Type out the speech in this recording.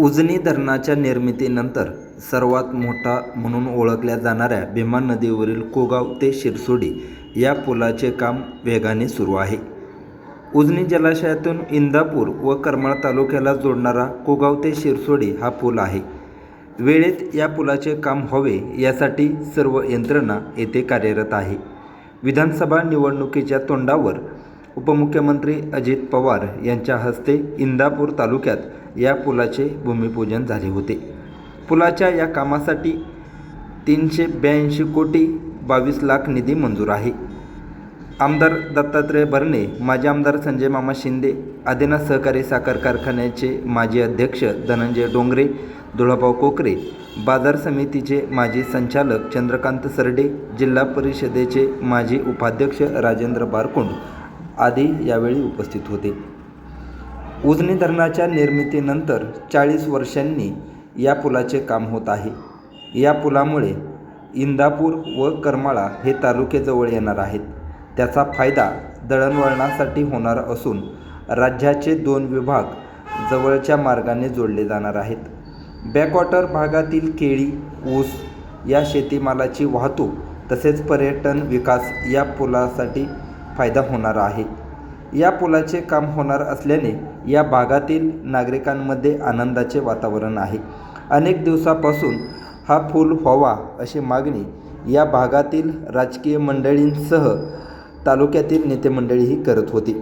उजनी धरणाच्या निर्मितीनंतर सर्वात मोठा म्हणून ओळखल्या जाणाऱ्या भीमा नदीवरील कोगाव ते शिरसोडी या पुलाचे काम वेगाने सुरू आहे. उजनी जलाशयातून इंदापूर व करमाळ तालुक्याला जोडणारा कोगाव ते शिरसोडी हा पूल आहे. वेळेत या पुलाचे काम व्हावे यासाठी सर्व यंत्रणा येथे कार्यरत आहे. विधानसभा निवडणुकीच्या तोंडावर उपमुख्यमंत्री अजित पवार यांच्या हस्ते इंदापूर तालुक्यात या पुलाचे भूमिपूजन झाले होते. पुलाच्या या कामासाठी तीनशे ब्याऐंशी कोटी बावीस लाख निधी मंजूर आहे. आमदार दत्तात्रय भरणे माजी आमदार संजय मामा शिंदे आदिनाथ सहकारी साखर कारखान्याचे माजी अध्यक्ष धनंजय डोंगरे धुळाभाऊ कोकरे बाजार समितीचे माजी संचालक चंद्रकांत सरडे जिल्हा परिषदेचे माजी उपाध्यक्ष राजेंद्र बारकुंड आदी यावेळी उपस्थित होते. उजनी धरणाच्या निर्मितीनंतर चाळीस वर्षांनी या पुलाचे काम होत आहे. या पुलामुळे इंदापूर व करमाळा हे तालुकेजवळ येणार आहेत. त्याचा फायदा दळणवळणासाठी होणार असून राज्याचे दोन विभाग जवळच्या मार्गाने जोडले जाणार आहेत. बॅकवॉटर भागातील केळी ऊस या शेतीमालाची वाहतूक तसेच पर्यटन विकास या पुलासाठी फायदा होणार आहे. या पुलाचे काम होणार असल्याने या भागातील नागरिकांमध्ये आनंदाचे वातावरण आहे. अनेक दिवसापासून हा पूल व्हावा अशी मागणी या भागातील राजकीय मंडळींसह तालुक्यातील नेतेमंडळीही करत होती.